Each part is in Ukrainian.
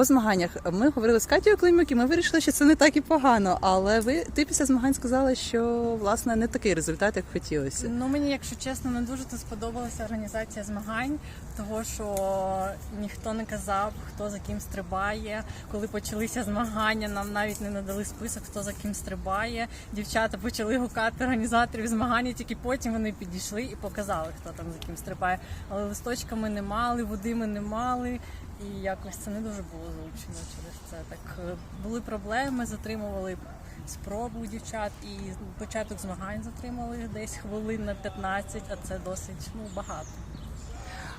по змаганнях ми говорили з Катєю Климюк, і ми вирішили, що це не так і погано. Але ви ти після змагань сказала, що власне не такий результат, як хотілося. Ну мені, якщо чесно, не дуже тут сподобалася організація змагань, того що ніхто не казав, хто за ким стрибає. Коли почалися змагання, нам навіть не надали список, хто за ким стрибає. Дівчата почали гукати організаторів змагань, тільки потім вони підійшли і показали, хто там за ким стрибає. Але листочка ми не мали, води ми не мали. І якось це не дуже було зручно через це. Так е, були проблеми, затримували спробу дівчат, і початок змагань затримали десь хвилин на 15, а це досить ну багато.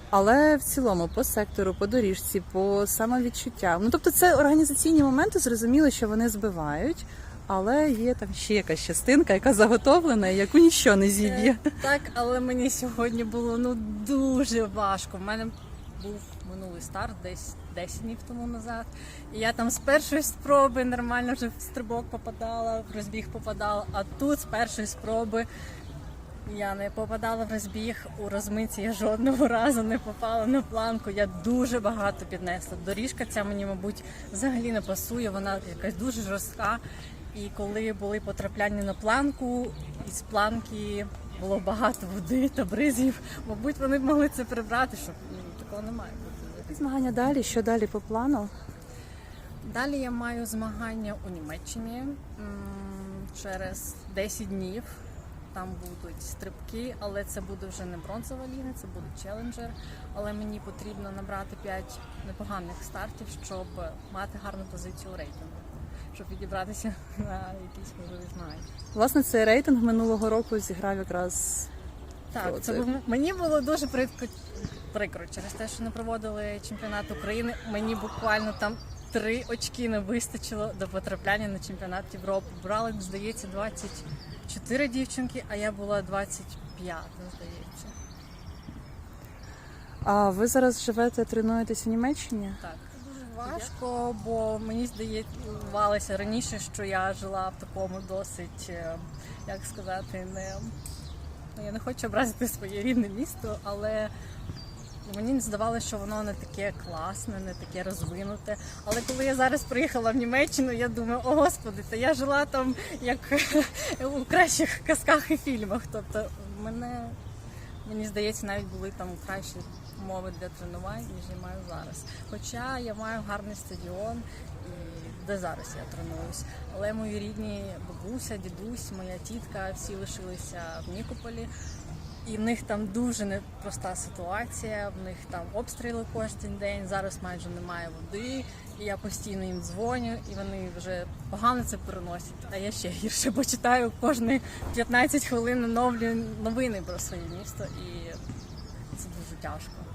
Але в цілому по сектору, по доріжці, по самовідчуттям. Ну тобто, це організаційні моменти, зрозуміло, що вони збивають. Але є там ще якась частинка, яка заготовлена, і яку ніщо не зіб'є. Е, Так, але мені сьогодні було ну дуже важко. У мене був минулий старт десь 10 днів тому назад. І я там з першої спроби нормально вже в стрибок попадала, в розбіг попадала, а тут з першої спроби. Я не попадала в розбіг у розминці, я жодного разу не попала на планку. Я дуже багато піднесла. Доріжка ця мені, мабуть, взагалі не пасує. Вона якась дуже жорстка. І коли були потрапляння на планку, із планки було багато води та бризів. Мабуть, вони могли це прибрати, щоб такого не має бути. Змагання далі. Що далі по плану? Далі я маю змагання у Німеччині через 10 днів. Там будуть стрибки, але це буде вже не бронзова ліга, це буде челенджер. Але мені потрібно набрати 5 непоганих стартів, щоб мати гарну позицію у рейтингу, щоб відібратися на якісь можливі змагання. Власне, цей рейтинг минулого року зіграв якраз Так, це мені було дуже прикро, прикро через те, що не проводили чемпіонат України. Мені буквально там три очки не вистачило до потрапляння на чемпіонат Європи. Брали, здається, 24 дівчинки, а я була 25, здається. А ви зараз живете, тренуєтесь у Німеччині? Так. Важко, бо мені здавалося раніше, що я жила в такому досить, е, як сказати, не ну, я не хочу образити своє рідне місто, але мені здавалося, що воно не таке класне, не таке розвинуте. Але коли я зараз приїхала в Німеччину, я думаю, о господи, та я жила там як у кращих казках і фільмах. Тобто мене Мені здається, навіть були там кращі умови для тренувань, ніж я маю зараз. Хоча я маю гарний стадіон, де зараз я тренуюсь. Але мої рідні бабуся, дідусь, моя тітка всі лишилися в Нікополі. І в них там дуже непроста ситуація. В них там обстріли кожен день. Зараз майже немає води. І я постійно їм дзвоню, і вони вже погано це переносять. А я ще гірше, бо читаю кожні 15 хвилин нові новини про своє місто, і це дуже тяжко.